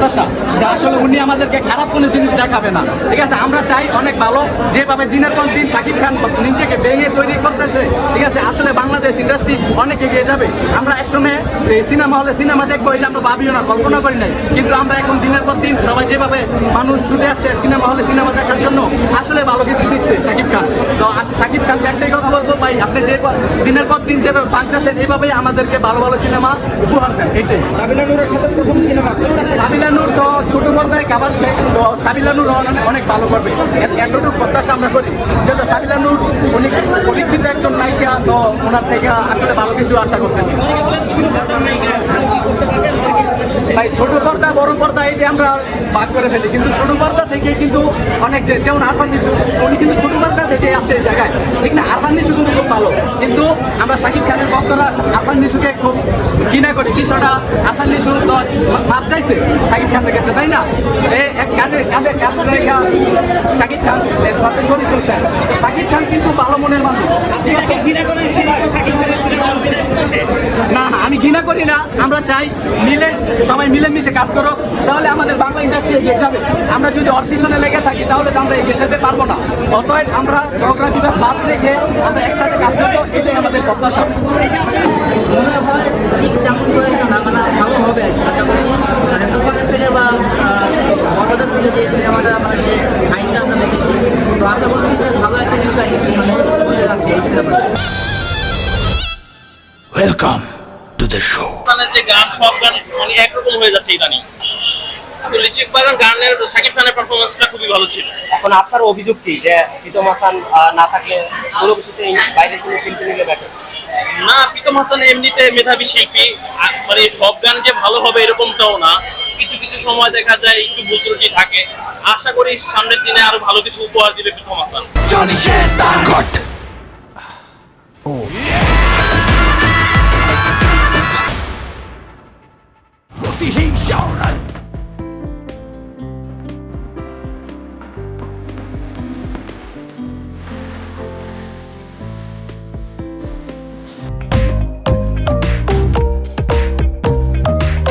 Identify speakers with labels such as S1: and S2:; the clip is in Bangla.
S1: প্রত্যাশা যে আসলে উনি আমাদেরকে খারাপ কোনো জিনিস দেখাবে না। ঠিক আছে আমরা চাই অনেক ভালো। যেভাবে দিনের পর দিন শাকিব খান নিজেকে ভেঙে তৈরি করতেছে ঠিক আছে আসলে বাংলাদেশ ইন্ডাস্ট্রি অনেক এগিয়ে যাবে। আমরা একসময় এই সিনেমা হলে সিনেমা দেখব এটা আমরা ভাবিও না কল্পনা করি নাই। কিন্তু আমরা এখন দিনের পর দিন সবাই যেভাবে মানুষ ছুটে আসছে সিনেমা হলে সিনেমা দেখার জন্য আসলে ভালো কিছু দিচ্ছে শাকিব খান। তো আস- শাকিব খানকে একটাই কথা বলব ভাই আপনি যে দিনের পর দিন যেভাবে ভাঙতেছেন এইভাবেই আমাদেরকে ভালো ভালো সিনেমা উপহার দেন এইটাই
S2: সাবিনা নূরের সাথে প্রথম সিনেমা
S1: সাবিলা নূর তো তো সাবিলা নূর অনেক ভালো করবে। এতটুকু প্রত্যাশা আমরা করি যেহেতু সাবিলা নূর উনি পরীক্ষিত একজন নায়িকা, তো ওনার থেকে আসলে ভালো কিছু আশা করতেছি। ভাই, ছোট পর্দা, বড় পর্দা যে আমরা ভাগ করে ফেলি। কিন্তু ছোট পর্দা থেকে কিন্তু অনেক যেমন আরফান নিশু, উনি কিন্তু ছোট পর্দা থেকে আসছে এই জায়গায়। ঠিক না? আরফান নিশু কিন্তু খুব ভালো। কিন্তু আমরা শাকিব খানের ভক্তরা আরফান নিশুকে খুব ঘৃণা করি। বিষয়টা আরফান নিশু তো মাপ চাইছে শাকিব খানের কাছে তাই না? এ এক কাঁধে কাঁধে রেখা শাকিব খান সাথে ছবি তুলছে। শাকিব খান কিন্তু ভালো মনের মানুষ। ঠিক আছে না না আমি ঘৃণা করি না। আমরা চাই মিলে সবাই মিলেমিশে কাজ করো তাহলে আমাদের বাংলা ইন্ডাস্ট্রি এগিয়ে যাবে। আমরা যদি ওর পিছনে লেগে থাকি তাহলে তো আমরা এগিয়ে যেতে পারব না। অতএব আমরা ঝগড়া বাদ রেখে আমরা একসাথে কাজ করব এটাই আমাদের প্রত্যাশা।
S3: মনে হয় ঠিক তেমন করে না মানে ভালো হবে আশা করছি মানে তুফানের থেকে বা বড়দের থেকে যে সিনেমাটা মানে যে আইনটা আমরা দেখেছি তো আশা করছি যে ভালো একটা বিষয় মানে এই সিনেমাটা।
S4: Welcome to the show.
S5: খানের যে গান সব গান মানে একরকম হয়ে যাচ্ছে ইদানিং। তো লিচিক বাগান গানের সাকিব খানের পারফরমেন্সটা খুবই ভালো ছিল।
S6: এখন আপনার অভিযোগ কি যে প্রীতম হাসান না থাকলে পরবর্তীতে বাইরের কোনো শিল্পী নিলে বেটার
S5: না প্রীতম হাসান এমনিতে মেধাবী শিল্পী মানে সব গান যে ভালো হবে এরকমটাও না। কিছু কিছু সময় দেখা যায় একটু ভুল ত্রুটি থাকে। আশা করি সামনের দিনে আরও ভালো কিছু উপহার দিবে প্রথম হাসান